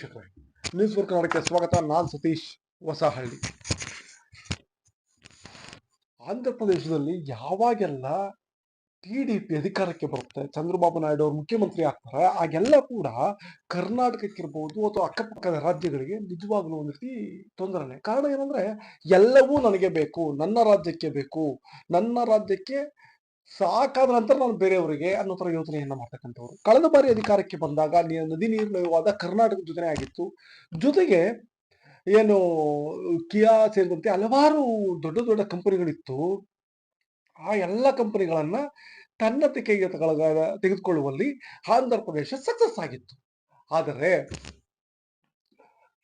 ವೀಕ್ಷಕರೇ news four ಕನ್ನಡಕ್ಕೆ ಸ್ವಾಗತ. ನಾನು ಸತೀಶ್ ಹೊಸಹಳ್ಳಿ. ಆಂಧ್ರ ಪ್ರದೇಶದಲ್ಲಿ ಯಾವಾಗೆಲ್ಲ ಟಿ ಡಿ ಪಿ ಅಧಿಕಾರಕ್ಕೆ ಬರುತ್ತೆ, ಚಂದ್ರಬಾಬು ನಾಯ್ಡು ಅವರು ಮುಖ್ಯಮಂತ್ರಿ ಆಗ್ತಾರೆ ಆಗೆಲ್ಲ ಕೂಡ ಕರ್ನಾಟಕಕ್ಕಿರ್ಬೋದು ಅಥವಾ ಅಕ್ಕಪಕ್ಕದ ರಾಜ್ಯಗಳಿಗೆ ನಿಜವಾಗ್ಲೂ ಒಂದು ರೀತಿ ತೊಂದರೆ ಕಾರಣ ಏನಂದ್ರೆ, ಎಲ್ಲವೂ ನನಗೆ ಬೇಕು, ನನ್ನ ರಾಜ್ಯಕ್ಕೆ ಬೇಕು. ನನ್ನ ರಾಜ್ಯಕ್ಕೆ ಸಾಕಾದ ನಂತರ ನಾನು ಬೇರೆಯವರಿಗೆ ಅನ್ನೋ ತರ ಯೋಚನೆಯನ್ನ ಮಾಡ್ತಕ್ಕಂಥವ್ರು. ಕಳೆದ ಬಾರಿ ಅಧಿಕಾರಕ್ಕೆ ಬಂದಾಗ ನದಿ ನೀರ್ಮಯವಾದ ಕರ್ನಾಟಕದ ಯೋಜನೆ ಆಗಿತ್ತು. ಜೊತೆಗೆ ಏನು ಕಿಯಾ ಸೇರಿದಂತೆ ಹಲವಾರು ದೊಡ್ಡ ದೊಡ್ಡ ಕಂಪನಿಗಳಿತ್ತು. ಆ ಎಲ್ಲ ಕಂಪನಿಗಳನ್ನ ತನ್ನ ತೆಕ್ಕೆಗೆ ತೆಗೆದುಕೊಳ್ಳುವಲ್ಲಿ ಆಂಧ್ರ ಪ್ರದೇಶ ಸಕ್ಸಸ್ ಆಗಿತ್ತು. ಆದರೆ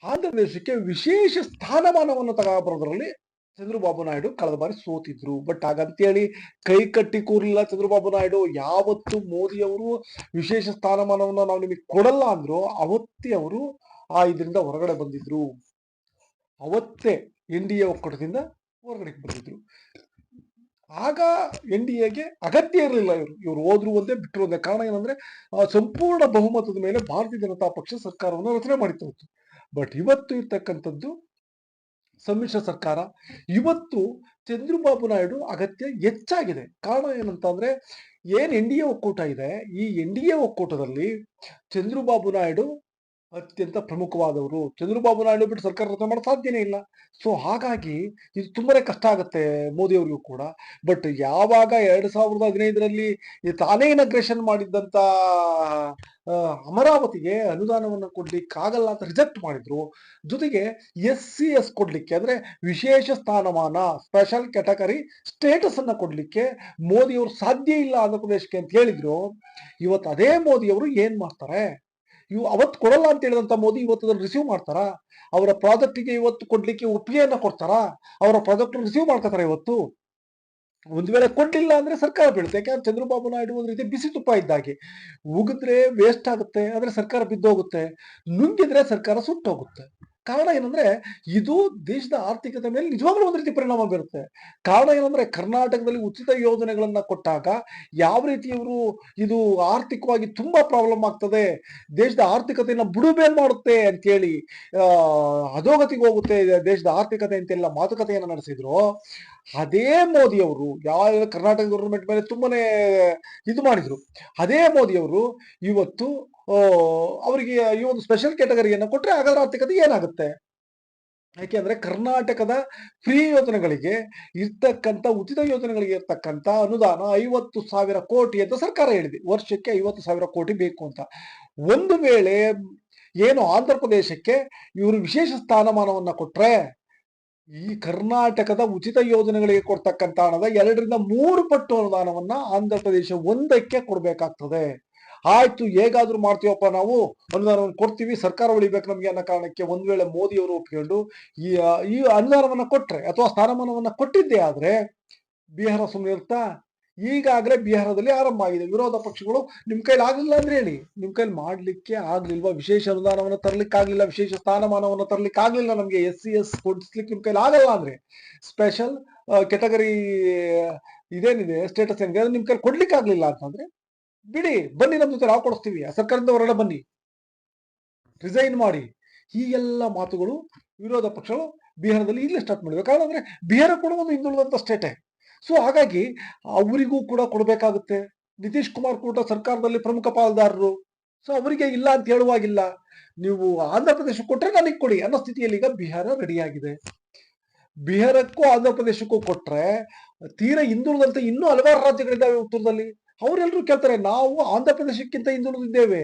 ಆಂಧ್ರ ಪ್ರದೇಶಕ್ಕೆ ವಿಶೇಷ ಸ್ಥಾನಮಾನವನ್ನು ತಗೊಬರೋದ್ರಲ್ಲಿ ಚಂದ್ರಬಾಬು ನಾಯ್ಡು ಕಳೆದ ಬಾರಿ ಸೋತಿದ್ರು. ಬಟ್ ಹಾಗಂತೇಳಿ ಕೈ ಕಟ್ಟಿ ಕೂರ್ಲಿಲ್ಲ ಚಂದ್ರಬಾಬು ನಾಯ್ಡು, ಯಾವತ್ತು ಮೋದಿ ಅವರು ವಿಶೇಷ ಸ್ಥಾನಮಾನವನ್ನ ನಾವು ನಿಮಗೆ ಕೊಡಲ್ಲ ಅಂದ್ರು, ಅವತ್ತೇ ಅವರು ಆ ಇದರಿಂದ ಹೊರಗಡೆ ಬಂದಿದ್ರು. ಅವತ್ತೇ ಎನ್ ಡಿ ಎ ಒಕ್ಕೂಟದಿಂದ ಹೊರಗಡೆ ಬಂದಿದ್ರು. ಆಗ ಎನ್ ಡಿ ಎಗೆ ಅಗತ್ಯ ಇರಲಿಲ್ಲ ಇವರು. ಇವರು ಹೋದ್ರು ಒಂದೇ ಬಿಟ್ಟರು ಒಂದೇ. ಕಾರಣ ಏನಂದ್ರೆ ಸಂಪೂರ್ಣ ಬಹುಮತದ ಮೇಲೆ ಭಾರತೀಯ ಜನತಾ ಪಕ್ಷ ಸರ್ಕಾರವನ್ನು ರಚನೆ ಮಾಡಿತ್ತು ಬಟ್ ಇವತ್ತು ಇರ್ತಕ್ಕಂಥದ್ದು ಸಮ್ಮಿಶ್ರ ಸರ್ಕಾರ ಇವತ್ತು ಚಂದ್ರಬಾಬು ನಾಯ್ಡು ಅಗತ್ಯ ಹೆಚ್ಚಾಗಿದೆ. ಕಾರಣ ಏನಂತಂದ್ರೆ, ಏನ್ ಎನ್ ಡಿ ಎ ಒಕ್ಕೂಟ ಇದೆ, ಈ ಎನ್ ಡಿ ಎ ಒಕ್ಕೂಟದಲ್ಲಿ ಚಂದ್ರಬಾಬು ನಾಯ್ಡು ಅತ್ಯಂತ ಪ್ರಮುಖವಾದವರು. ಚಂದ್ರಬಾಬು ನಾಯ್ಡು ಬಿಟ್ಟು ಸರ್ಕಾರ ರಚನೆ ಮಾಡೋ ಸಾಧ್ಯನೇ ಇಲ್ಲ. ಸೊ ಹಾಗಾಗಿ ಇದು ತುಂಬಾ ಕಷ್ಟ ಆಗುತ್ತೆ ಮೋದಿ ಅವರಿಗೂ ಕೂಡ. ಬಟ್ ಯಾವಾಗ ಎರಡ್ ಸಾವಿರದ ಹದಿನೈದರಲ್ಲಿ ತಾನೇ ಇನಗ್ರೇಷನ್ ಮಾಡಿದ್ದಂತ ಅಮರಾವತಿಗೆ ಅನುದಾನವನ್ನು ಕೊಡ್ಲಿಕ್ಕಾಗಲ್ಲ ಅಂತ ರಿಜೆಕ್ಟ್ ಮಾಡಿದ್ರು. ಜೊತೆಗೆ ಎಸ್ ಸಿ ಎಸ್ ಕೊಡ್ಲಿಕ್ಕೆ, ಅಂದ್ರೆ ವಿಶೇಷ ಸ್ಥಾನಮಾನ ಸ್ಪೆಷಲ್ ಕ್ಯಾಟಗರಿ ಸ್ಟೇಟಸ್ ಅನ್ನ ಕೊಡ್ಲಿಕ್ಕೆ ಮೋದಿ ಅವರು ಸಾಧ್ಯ ಇಲ್ಲ ಆಂಧ್ರ ಪ್ರದೇಶಕ್ಕೆ ಅಂತ ಹೇಳಿದ್ರು. ಇವತ್ತು ಅದೇ ಮೋದಿ ಅವರು ಏನ್ ಮಾಡ್ತಾರೆ? ಇವು ಅವತ್ತು ಕೊಡಲ್ಲ ಅಂತ ಹೇಳಿದಂತ ಮೋದಿ ಇವತ್ತು ಅದನ್ನು ರಿಸೀವ್ ಮಾಡ್ತಾರಾ? ಅವರ ಪ್ರಾಜೆಕ್ಟಿಗೆ ಇವತ್ತು ಕೊಡ್ಲಿಕ್ಕೆ ಒಪ್ಪಿಗೆಯನ್ನ ಕೊಡ್ತಾರಾ? ಅವರ ಪ್ರಾಜೆಕ್ಟ್ ರಿಸೀವ್ ಮಾಡ್ಕೊತಾರೆ ಇವತ್ತು? ಒಂದ್ ವೇಳೆ ಕೊಡ್ಲಿಲ್ಲ ಅಂದ್ರೆ ಸರ್ಕಾರ ಬೀಳುತ್ತೆ. ಯಾಕಂದ್ರೆ ಚಂದ್ರಬಾಬು ನಾಯ್ಡು ಒಂದ್ ರೀತಿ ಬಿಸಿ ತುಪ್ಪ ಇದ್ದಾಗೆ ಉಗಿದ್ರೆ ವೇಸ್ಟ್ ಆಗುತ್ತೆ ಅಂದ್ರೆ ಸರ್ಕಾರ ಬಿದ್ದೋಗುತ್ತೆ. ನುಂಗಿದ್ರೆ ಸರ್ಕಾರ ಸುಟ್ಟೋಗುತ್ತೆ. ಕಾರಣ ಏನಂದ್ರೆ ಇದು ದೇಶದ ಆರ್ಥಿಕತೆ ಮೇಲೆ ನಿಜವಾಗ್ಲೂ ಒಂದು ರೀತಿ ಪರಿಣಾಮ ಬೀರುತ್ತೆ. ಕಾರಣ ಏನಂದ್ರೆ ಕರ್ನಾಟಕದಲ್ಲಿ ಉಚಿತ ಯೋಜನೆಗಳನ್ನ ಕೊಟ್ಟಾಗ ಯಾವ ರೀತಿ ಇವರು ಇದು ಆರ್ಥಿಕವಾಗಿ ತುಂಬಾ ಪ್ರಾಬ್ಲಮ್ ಆಗ್ತದೆ, ದೇಶದ ಆರ್ಥಿಕತೆಯನ್ನ ಬುಡುಬೇಲ್ ಮಾಡುತ್ತೆ ಅಂತೇಳಿ ಅಧೋಗತಿಗೆ ಹೋಗುತ್ತೆ ದೇಶದ ಆರ್ಥಿಕತೆ ಅಂತೆಲ್ಲ ಮಾತುಕತೆಯನ್ನ ನಡೆಸಿದ್ರು. ಅದೇ ಮೋದಿ ಅವರು ಯಾವ ಕರ್ನಾಟಕ ಗೌರ್ಮೆಂಟ್ ಮೇಲೆ ತುಂಬಾನೇ ಇದು ಮಾಡಿದ್ರು. ಅದೇ ಮೋದಿ ಅವರು ಇವತ್ತು ಅವರಿಗೆ ಈ ಒಂದು ಸ್ಪೆಷಲ್ ಕ್ಯಾಟಗರಿಯನ್ನು ಕೊಟ್ಟರೆ ಹಾಗಾದ್ರೆ ಆರ್ಥಿಕತೆ ಏನಾಗುತ್ತೆ? ಯಾಕೆಂದ್ರೆ ಕರ್ನಾಟಕದ ಫ್ರೀ ಯೋಜನೆಗಳಿಗೆ ಇರ್ತಕ್ಕಂಥ ಉಚಿತ ಯೋಜನೆಗಳಿಗೆ ಇರ್ತಕ್ಕಂಥ ಅನುದಾನ ಐವತ್ತು ಸಾವಿರ ಕೋಟಿ ಅಂತ ಸರ್ಕಾರ ಹೇಳಿದೆ. ವರ್ಷಕ್ಕೆ ಐವತ್ತು ಸಾವಿರ ಕೋಟಿ ಬೇಕು ಅಂತ. ಒಂದು ವೇಳೆ ಏನು ಆಂಧ್ರ ಪ್ರದೇಶಕ್ಕೆ ಇವರು ವಿಶೇಷ ಸ್ಥಾನಮಾನವನ್ನ ಕೊಟ್ರೆ ಈ ಕರ್ನಾಟಕದ ಉಚಿತ ಯೋಜನೆಗಳಿಗೆ ಕೊಡ್ತಕ್ಕಂಥ ಹಣದ ಎರಡರಿಂದ ಮೂರು ಪಟ್ಟು ಅನುದಾನವನ್ನ ಆಂಧ್ರ ಪ್ರದೇಶ ಒಂದಕ್ಕೆ ಕೊಡ್ಬೇಕಾಗ್ತದೆ. ಆಯ್ತು, ಹೇಗಾದ್ರೂ ಮಾಡ್ತೀವಪ್ಪ ನಾವು. ಅನುದಾನವನ್ನು ಕೊಡ್ತೀವಿ, ಸರ್ಕಾರ ಉಳಿಬೇಕು ನಮಗೆ ಅನ್ನೋ ಕಾರಣಕ್ಕೆ ಒಂದ್ ವೇಳೆ ಮೋದಿ ಅವರು ಒಪ್ಕೊಂಡು ಈ ಈ ಅನುದಾನವನ್ನ ಕೊಟ್ರೆ ಅಥವಾ ಸ್ಥಾನಮಾನವನ್ನ ಕೊಟ್ಟಿದ್ದೇ ಆದ್ರೆ ಬಿಹಾರ ಸುಮ್ಮನೆ ಇರ್ತಾ ಈಗಾಗಲೇ ಬಿಹಾರದಲ್ಲಿ ಆರಂಭ ಆಗಿದೆ. ವಿರೋಧ ಪಕ್ಷಗಳು ನಿಮ್ ಕೈಲಿ ಆಗಲಿಲ್ಲ ಅಂದ್ರೆ ಹೇಳಿ. ನಿಮ್ ಕೈಲಿ ಮಾಡ್ಲಿಕ್ಕೆ ಆಗ್ಲಿಲ್ವಾ? ವಿಶೇಷ ಅನುದಾನವನ್ನು ತರ್ಲಿಕ್ಕೆ ಆಗ್ಲಿಲ್ಲ, ವಿಶೇಷ ಸ್ಥಾನಮಾನವನ್ನು ತರ್ಲಿಕ್ಕೆ ಆಗ್ಲಿಲ್ಲ ನಮ್ಗೆ. ಎಸ್ ಸಿ, ಎಸ್ ಕೊಡಿಸ್ಲಿಕ್ಕೆ ನಿಮ್ ಕೈಲಿ ಆಗಲ್ಲ ಅಂದ್ರೆ ಸ್ಪೆಷಲ್ ಕೆಟಗರಿ ಇದೇನಿದೆ ಸ್ಟೇಟಸ್ ಏನಿದೆ ನಿಮ್ ಕೈಲಿ ಕೊಡ್ಲಿಕ್ಕೆ ಆಗ್ಲಿಲ್ಲ ಅಂತಂದ್ರೆ ಬಿಡಿ, ಬನ್ನಿ ನಮ್ಮ ಜೊತೆ ನಾವು ಕೊಡಿಸ್ತೀವಿ. ಸರ್ಕಾರದಿಂದ ಹೊರಗಡೆ ಬನ್ನಿ. ರಿಸೈನ್ ಮಾಡಿ. ಈ ಎಲ್ಲ ಮಾತುಗಳು ವಿರೋಧ ಪಕ್ಷಗಳು ಬಿಹಾರದಲ್ಲಿ ಈಗಲೇ ಸ್ಟಾರ್ಟ್ ಮಾಡಬೇಕು ಕಾರಣ ಬಿಹಾರ ಕೂಡ ಒಂದು ಹಿಂದುಳಿದಂತ ಸ್ಟೇಟೇ ಸೊ ಹಾಗಾಗಿ ಅವರಿಗೂ ಕೂಡ ಕೊಡಬೇಕಾಗುತ್ತೆ. ನಿತೀಶ್ ಕುಮಾರ್ ಕೂಡ ಸರ್ಕಾರದಲ್ಲಿ ಪ್ರಮುಖ ಪಾಲ್ದಾರರು. ಸೊ ಅವರಿಗೆ ಇಲ್ಲ ಅಂತ ಹೇಳುವಾಗಿಲ್ಲ. ನೀವು ಆಂಧ್ರ ಪ್ರದೇಶ ಕೊಟ್ರೆ ನನಗೆ ಕೊಡಿ ಅನ್ನೋ ಸ್ಥಿತಿಯಲ್ಲಿ ಈಗ ಬಿಹಾರ ರೆಡಿಯಾಗಿದೆ ಬಿಹಾರಕ್ಕೂ ಆಂಧ್ರ ಪ್ರದೇಶಕ್ಕೂ ಕೊಟ್ರೆ ತೀರಾ ಹಿಂದುಳಿದಂತೆ ಇನ್ನೂ ಹಲವಾರು ರಾಜ್ಯಗಳಿದ್ದಾವೆ ಉತ್ತರದಲ್ಲಿ. ಅವರೆಲ್ಲರೂ ಕೇಳ್ತಾರೆ, ನಾವು ಆಂಧ್ರ ಪ್ರದೇಶಕ್ಕಿಂತ ಹಿಂದುಳಿದಿದ್ದೇವೆ.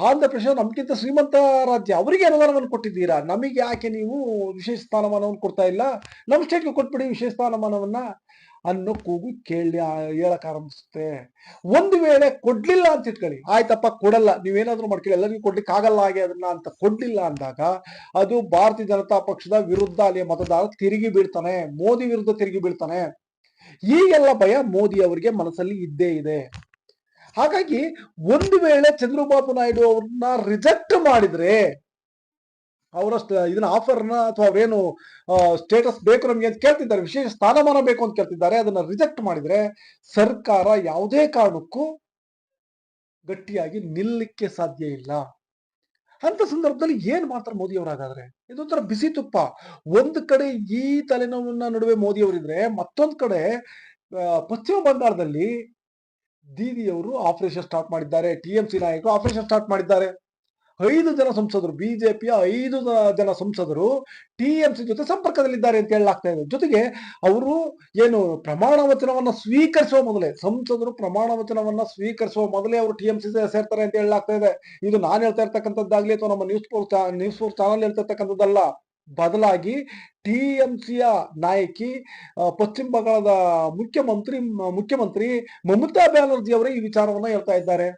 ಆಂಧ್ರ ಪ್ರದೇಶ ನಮ್ಗಿಂತ ಶ್ರೀಮಂತ ರಾಜ್ಯ. ಅವರಿಗೆ ಅನುದಾನವನ್ನು ಕೊಟ್ಟಿದ್ದೀರಾ? ನಮಗೆ ಯಾಕೆ ನೀವು ವಿಶೇಷ ಸ್ಥಾನಮಾನವನ್ನು ಕೊಡ್ತಾ ಇಲ್ಲ? ನಮ್ಮ ಸ್ಟೇಟ್ಗೆ ಕೊಟ್ಬಿಡಿ ವಿಶೇಷ ಸ್ಥಾನಮಾನವನ್ನ ಅನ್ನೋ ಕೂಗು ಕೇಳಿ ಹೇಳಕ್ ಆರಂಭಿಸುತ್ತೆ. ಒಂದು ವೇಳೆ ಕೊಡ್ಲಿಲ್ಲ ಅಂತ ಇಟ್ಕೊಳ್ಳಿ. ಆಯ್ತಪ್ಪ, ಕೊಡಲ್ಲ. ನೀವೇನಾದ್ರೂ ಮಾಡ್ಕೊಳ್ಳಿ. ಎಲ್ಲರಿಗೂ ಕೊಡ್ಲಿಕ್ಕೆ ಆಗಲ್ಲ ಹಾಗೆ ಅದನ್ನ ಅಂತ ಕೊಡ್ಲಿಲ್ಲ ಅಂದಾಗ ಅದು ಭಾರತೀಯ ಜನತಾ ಪಕ್ಷದ ವಿರುದ್ಧ ಅಲ್ಲಿ ಮತದಾರ ತಿರುಗಿ ಬೀಳ್ತಾನೆ. ಮೋದಿ ವಿರುದ್ಧ ತಿರುಗಿ ಬೀಳ್ತಾನೆ. ಈ ಎಲ್ಲ ಭಯ ಮೋದಿ ಅವರಿಗೆ ಮನಸ್ಸಲ್ಲಿ ಇದ್ದೇ ಇದೆ. ಹಾಗಾಗಿ ಒಂದು ವೇಳೆ ಚಂದ್ರಬಾಬು ನಾಯ್ಡು ಅವ್ರನ್ನ ರಿಜೆಕ್ಟ್ ಮಾಡಿದ್ರೆ ಅವರ ಇದನ್ನ ಆಫರ್ನ ಅಥವಾ ಅವ್ರೇನು ಸ್ಟೇಟಸ್ ಬೇಕು ನಮಗೆ ಅಂತ ಕೇಳ್ತಿದ್ದಾರೆ, ವಿಶೇಷ ಸ್ಥಾನಮಾನ ಬೇಕು ಅಂತ ಕೇಳ್ತಿದ್ದಾರೆ, ಅದನ್ನ ರಿಜೆಕ್ಟ್ ಮಾಡಿದ್ರೆ ಸರ್ಕಾರ ಯಾವುದೇ ಕಾರಣಕ್ಕೂ ಗಟ್ಟಿಯಾಗಿ ನಿಲ್ಲಕ್ಕೆ ಸಾಧ್ಯ ಇಲ್ಲ. ಅಂತ ಸಂದರ್ಭದಲ್ಲಿ ಏನ್ ಮಾಡ್ತಾರೆ ಮೋದಿ ಅವರಾಗಾದ್ರೆ? ಇದೊಂಥರ ಬಿಸಿ ತುಪ್ಪ. ಒಂದ್ ಕಡೆ ಈ ತಲೆನೋವನ್ನ ನಡುವೆ ಮೋದಿ ಅವರಿದ್ರೆ ಮತ್ತೊಂದ್ ಕಡೆ ಪಶ್ಚಿಮ ಬಂಗಾಳದಲ್ಲಿ ದೀದಿಯವರು ಆಪರೇಷನ್ ಸ್ಟಾರ್ಟ್ ಮಾಡಿದ್ದಾರೆ. ಟಿಎಂಸಿ ನಾಯಕರು ಆಪರೇಷನ್ ಸ್ಟಾರ್ಟ್ ಮಾಡಿದ್ದಾರೆ. ಐದು ಜನ ಸಂಸದರು, ಬಿಜೆಪಿಯ ಐದು ಜನ ಸಂಸದರು ಟಿಎಂಸಿ ಜೊತೆ ಸಂಪರ್ಕದಲ್ಲಿದ್ದಾರೆ ಅಂತ ಹೇಳಲಾಗ್ತಾ ಇದೆ. ಜೊತೆಗೆ ಅವರು ಏನು ಪ್ರಮಾಣ ವಚನವನ್ನ ಸ್ವೀಕರಿಸುವ ಮೊದಲೇ, ಸಂಸದರು ಪ್ರಮಾಣ ವಚನವನ್ನ ಸ್ವೀಕರಿಸುವ ಮೊದಲೇ ಅವರು ಟಿಎಂಸಿ ಸೇರ್ತಾರೆ ಅಂತ ಹೇಳಲಾಗ್ತಾ ಇದೆ. ಇದು ನಾನು ಹೇಳ್ತಾ ಇರ್ತಕ್ಕಂಥದ್ದಾಗ್ಲಿ ಅಥವಾ ನಮ್ಮ news four news four channel ಹೇಳ್ತಿರ್ತಕ್ಕಂಥದ್ದಲ್ಲ, ಬದಲಾಗಿ ಟಿ ಬದಲಾಗಿ ಟಿಎಂಸಿಯ ನಾಯಕಿ ಪಶ್ಚಿಮ ಬಂಗಾಳದ ಮುಖ್ಯಮಂತ್ರಿ ಮುಖ್ಯಮಂತ್ರಿ ಮಮತಾ ಬ್ಯಾನರ್ಜಿ ಅವರೇ ಈ ವಿಚಾರವನ್ನ ಹೇಳ್ತಾ ಇದ್ದಾರೆ.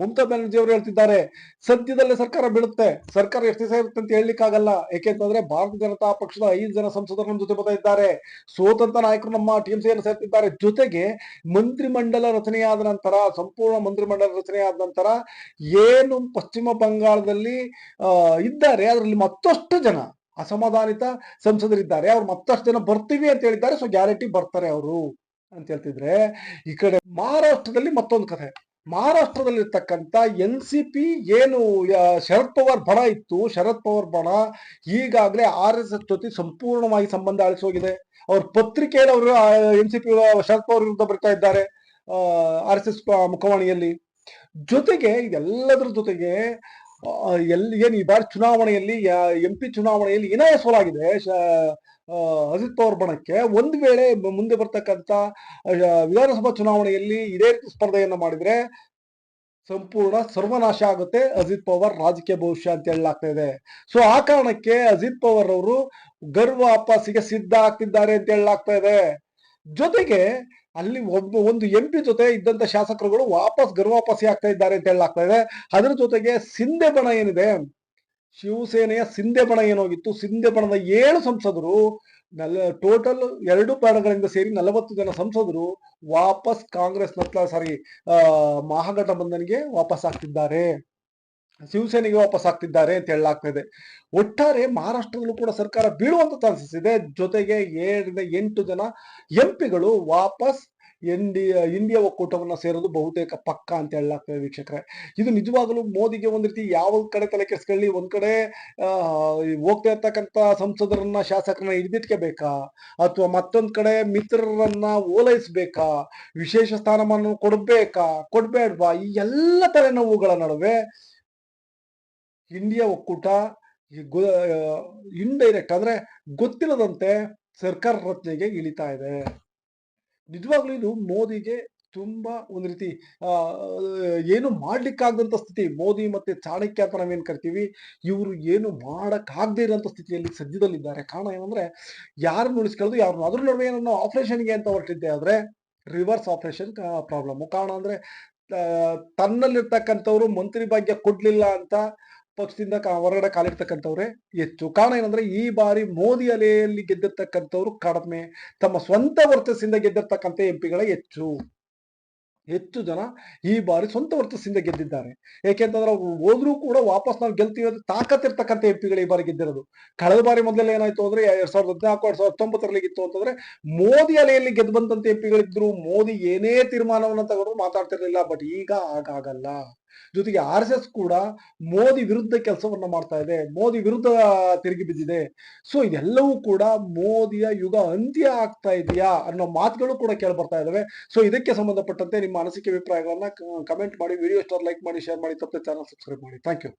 ಮಮತಾ ಬ್ಯಾನರ್ಜಿ ಅವರು ಹೇಳ್ತಿದ್ದಾರೆ, ಸದ್ಯದಲ್ಲೇ ಸರ್ಕಾರ ಬೀಳುತ್ತೆ. ಸರ್ಕಾರ ಎಷ್ಟು ಇರುತ್ತೆ ಅಂತ ಹೇಳಲಿಕ್ಕಾಗಲ್ಲ. ಯಾಕೆಂತಂದ್ರೆ ಭಾರತ ಜನತಾ ಪಕ್ಷದ ಐದು ಜನ ಸಂಸದರು ನಮ್ಮ ಜೊತೆ ಬರ್ತಾ ಇದ್ದಾರೆ ಸ್ವತಂತ್ರ ನಾಯಕರು ನಮ್ಮ ಟಿಎಂಸಿಯನ್ನು ಸೇರ್ತಿದ್ದಾರೆ. ಜೊತೆಗೆ ಮಂತ್ರಿಮಂಡಲ ರಚನೆಯಾದ ನಂತರ, ಸಂಪೂರ್ಣ ಮಂತ್ರಿಮಂಡಲ ರಚನೆಯಾದ ನಂತರ ಏನು ಪಶ್ಚಿಮ ಬಂಗಾಳದಲ್ಲಿ ಇದ್ದಾರೆ. ಅದರಲ್ಲಿ ಮತ್ತಷ್ಟು ಜನ ಅಸಮಾಧಾನಿತ ಸಂಸದರಿದ್ದಾರೆ. ಅವ್ರು ಮತ್ತಷ್ಟು ಜನ ಬರ್ತೀವಿ ಅಂತ ಹೇಳಿದ್ದಾರೆ. ಸೊ ಗ್ಯಾರಂಟಿ ಬರ್ತಾರೆ ಅವರು ಅಂತ ಹೇಳ್ತಿದ್ರೆ, ಈ ಕಡೆ ಮಹಾರಾಷ್ಟ್ರದಲ್ಲಿ ಮತ್ತೊಂದು ಕಥೆ. ಮಹಾರಾಷ್ಟ್ರದಲ್ಲಿರ್ತಕ್ಕಂಥ ಎನ್ ಸಿ ಪಿ ಏನು ಶರದ್ ಪವಾರ್ ಬಣ ಇತ್ತು. ಶರದ್ ಪವಾರ್ ಬಣ ಈಗಾಗಲೇ ಆರ್ ಎಸ್ ಎಸ್ ಜೊತೆ ಸಂಪೂರ್ಣವಾಗಿ ಸಂಬಂಧ ಅಳಿಸೋಗಿದೆ ಅವ್ರ ಪತ್ರಿಕೆಯಲ್ಲಿ ಅವರು N C P, Sharad Pawar ವಿರುದ್ಧ ಬರ್ತಾ ಇದ್ದಾರೆ ಆರ್ ಎಸ್ ಎಸ್ ಮುಖವಾಣಿಯಲ್ಲಿ. ಜೊತೆಗೆ ಇದೆಲ್ಲದರ ಜೊತೆಗೆ ಎಲ್ಲಿ, ಏನು ಈ ಬಾರಿ ಚುನಾವಣೆಯಲ್ಲಿ ಎಂ ಪಿ ಚುನಾವಣೆಯಲ್ಲಿ ಏನೇ ಸೋಲಾಗಿದೆ? ಅಜಿತ್ ಪವರ್ ಬಣಕ್ಕೆ ಒಂದು ವೇಳೆ ಮುಂದೆ ಬರ್ತಕ್ಕಂಥ ವಿಧಾನಸಭಾ ಚುನಾವಣೆಯಲ್ಲಿ ಇದೇ ರೀತಿ ಸ್ಪರ್ಧೆಯನ್ನ ಮಾಡಿದ್ರೆ ಸಂಪೂರ್ಣ ಸರ್ವನಾಶ ಆಗುತ್ತೆ, ಅಜಿತ್ ಪವಾರ್ ರಾಜಕೀಯ ಭವಿಷ್ಯ ಅಂತ ಹೇಳಲಾಗ್ತಾ ಇದೆ. ಸೊ ಆ ಕಾರಣಕ್ಕೆ ಅಜಿತ್ ಪವಾರ್ ಅವರು ಗರ್ವ ವಾಪಸ್ಸಿಗೆ ಸಿದ್ಧ ಆಗ್ತಿದ್ದಾರೆ ಅಂತ ಹೇಳಲಾಗ್ತಾ ಇದೆ. ಜೊತೆಗೆ ಅಲ್ಲಿ ಒಬ್ಬ, ಒಂದು ಎಂ ಪಿ ಜೊತೆ ಇದ್ದಂತ ಶಾಸಕರುಗಳು ವಾಪಸ್ ಗರ್ವಾಪಸಿ ಆಗ್ತಾ ಇದ್ದಾರೆ ಅಂತ ಹೇಳಲಾಗ್ತಾ ಇದೆ. ಅದರ ಜೊತೆಗೆ ಸಿಂಧೆ ಬಣ ಏನಿದೆ ಶಿವಸೇನೆಯ ಸಿಂಧೆ ಬಣ ಏನೋಗಿತ್ತು? ಸಿಂಧೆ ಬಣದ ಏಳು ಸಂಸದರು, ನಲ್, ಟೋಟಲ್ ಎರಡು ಬಣಗಳಿಂದ ಸೇರಿ ನಲವತ್ತು ಜನ ಸಂಸದರು ವಾಪಸ್ ಕಾಂಗ್ರೆಸ್ ಸಾರಿ, ಆ ಮಹಾಗಠಬಂಧನ್ಗೆ ವಾಪಸ್ ಆಗ್ತಿದ್ದಾರೆ. ಶಿವಸೇನೆಗೆ ವಾಪಸ್ ಆಗ್ತಿದ್ದಾರೆ ಅಂತ ಹೇಳಲಾಗ್ತಾ ಇದೆ. ಒಟ್ಟಾರೆ ಮಹಾರಾಷ್ಟ್ರದಲ್ಲೂ ಕೂಡ ಸರ್ಕಾರ ಬೀಳುವಂತ ಚಾನ್ಸಸ್ ಜೊತೆಗೆ ಏಳರಿಂದ ಎಂಟು ಜನ ಎಂಪಿಗಳು ವಾಪಸ್ ಇಂಡಿ ಇಂಡಿಯಾ ಒಕ್ಕೂಟವನ್ನ ಸೇರೋದು ಬಹುತೇಕ ಪಕ್ಕ ಅಂತ ಹೇಳಲಾಗ್ತದೆ ವೀಕ್ಷಕರೇ. ಇದು ನಿಜವಾಗಲೂ ಮೋದಿಗೆ ಒಂದು ರೀತಿ ಯಾವ ಕಡೆ ತಲೆ ಕೆಸ್ಕೊಳ್ಳಿ ಒಂದು ಕಡೆ ಹೋಗ್ತಾ ಇರ್ತಕ್ಕಂಥ ಸಂಸದರನ್ನ, ಶಾಸಕರನ್ನ ಹಿಡಿದಿಟ್ಕೋಬೇಕಾ ಅಥವಾ ಮತ್ತೊಂದು ಕಡೆ ಮಿತ್ರರನ್ನ ಓಲೈಸ್ಬೇಕಾ? ವಿಶೇಷ ಸ್ಥಾನಮಾನ ಕೊಡ್ಬೇಕಾ? ಕೊಡ್ಬೇಡ್ವಾ? ಈ ಎಲ್ಲ ತಲೆನೋವುಗಳ ನಡುವೆ ಇಂಡಿಯಾ ಒಕ್ಕೂಟ ಇಂಡೈರೆಕ್ಟ್ ಅಂದ್ರೆ ಗೊತ್ತಿಲ್ಲದಂತೆ ಸರ್ಕಾರ ರಚನೆಗೆ ಇಳಿತಾ ಇದೆ. ನಿಜವಾಗ್ಲೂ ಇದು ಮೋದಿಗೆ ತುಂಬಾ ಒಂದ್ ರೀತಿ ಏನು ಮಾಡ್ಲಿಕ್ಕಾಗದಂತ ಸ್ಥಿತಿ, ಮೋದಿ ಮತ್ತೆ ಚಾಣಕ್ಯ ಅಂತ ನಾವೇನ್ ಕರಿತೀವಿ, ಇವರು ಏನು ಮಾಡಕ್ ಆಗದೆ ಇರೋಂಥ ಸ್ಥಿತಿಯಲ್ಲಿ ಸದ್ಯದಲ್ಲಿದ್ದಾರೆ. ಕಾರಣ ಏನಂದ್ರೆ, ಯಾರನ್ನು ಉಳಿಸ್ಕೊಳ್ಳೋದು ಯಾರು ಅದ್ರ ನಡುವೆ ಏನೋ ಆಪರೇಷನ್ಗೆ ಅಂತ ಹೊರಟಿದ್ದೆ ಆದ್ರೆ ರಿವರ್ಸ್ ಆಪರೇಷನ್ ಪ್ರಾಬ್ಲಮ್. ಕಾರಣ ಅಂದ್ರೆ ತನ್ನಲ್ಲಿರ್ತಕ್ಕಂಥವ್ರು ಮಂತ್ರಿ ಭಾಗ್ಯ ಕೊಡ್ಲಿಲ್ಲ ಅಂತ ಪಕ್ಷದಿಂದ ಹೊರಗಡೆ ಕಾಲಿಡ್ತಕ್ಕಂಥವ್ರೆ ಹೆಚ್ಚು. ಕಾರಣ ಏನಂದ್ರೆ ಈ ಬಾರಿ ಮೋದಿ ಅಲೆಯಲ್ಲಿ ಗೆದ್ದಿರ್ತಕ್ಕಂಥವ್ರು ಕಡಿಮೆ. ತಮ್ಮ ಸ್ವಂತ ವರ್ಚಸ್ಸಿಂದ ಗೆದ್ದಿರ್ತಕ್ಕಂಥ ಎಂಪಿಗಳೇ ಹೆಚ್ಚು. ಹೆಚ್ಚು ಜನ ಈ ಬಾರಿ ಸ್ವಂತ ವರ್ಚಸ್ಸಿಂದ ಗೆದ್ದಿದ್ದಾರೆ. ಏಕೆಂತಂದ್ರೆ ಅವ್ರು ಹೋದ್ರೂ ಕೂಡ ವಾಪಸ್ ನಾವು ಗೆಲ್ತೀವಿ ಅಂತ ತಾಕತ್ತಿರ್ತಕ್ಕಂಥ ಎಂಪಿಗಳು ಈ ಬಾರಿ ಗೆದ್ದಿರೋದು. ಕಳೆದ ಬಾರಿ ಮೊದಲೆಲ್ಲ ಏನಾಯ್ತು ಅಂದ್ರೆ ಎರಡ್ ಸಾವಿರದ ಹದಿನಾಲ್ಕು, ಎರಡ್ ಸಾವಿರದ ಹತ್ತೊಂಬತ್ತರಲ್ಲಿ ಇತ್ತು ಅಂತಂದ್ರೆ ಮೋದಿ ಅಲೆಯಲ್ಲಿ ಗೆದ್ದು ಬಂದಂತ ಎಂಪಿಗಳಿದ್ರು ಮೋದಿ ಏನೇ ತೀರ್ಮಾನವನ್ನ ತಗೊಂಡು ಮಾತಾಡ್ತಿರ್ಲಿಲ್ಲ. ಬಟ್ ಈಗ ಹಾಗಾಗಲ್ಲ. ಜೊತೆಗೆ ಆರ್ ಎಸ್ ಎಸ್ ಕೂಡ ಮೋದಿ ವಿರುದ್ಧ ಕೆಲಸವನ್ನ ಮಾಡ್ತಾ ಇದೆ, ಮೋದಿ ವಿರುದ್ಧ ತಿರುಗಿ ಬಿದ್ದಿದೆ. ಸೊ ಇದೆಲ್ಲವೂ ಕೂಡ ಮೋದಿಯ ಯುಗ ಅಂತ್ಯ ಆಗ್ತಾ ಇದೆಯಾ ಅನ್ನೋ ಮಾತುಗಳು ಕೂಡ ಕೇಳಿ ಬರ್ತಾ ಇದಾವೆ. ಸೊ ಇದಕ್ಕೆ ಸಂಬಂಧಪಟ್ಟಂತೆ ನಿಮ್ಮ ಅನಿಸಿಕೆ ಅಭಿಪ್ರಾಯಗಳನ್ನ ಕಮೆಂಟ್ ಮಾಡಿ ವಿಡಿಯೋ ಸ್ಟಾರ್ ಲೈಕ್ ಮಾಡಿ ಶೇರ್ ಮಾಡಿ, ತಪ್ಪದೆ ಚಾನಲ್ ಸಬ್ಸ್ಕ್ರೈಬ್ ಮಾಡಿ. Thank you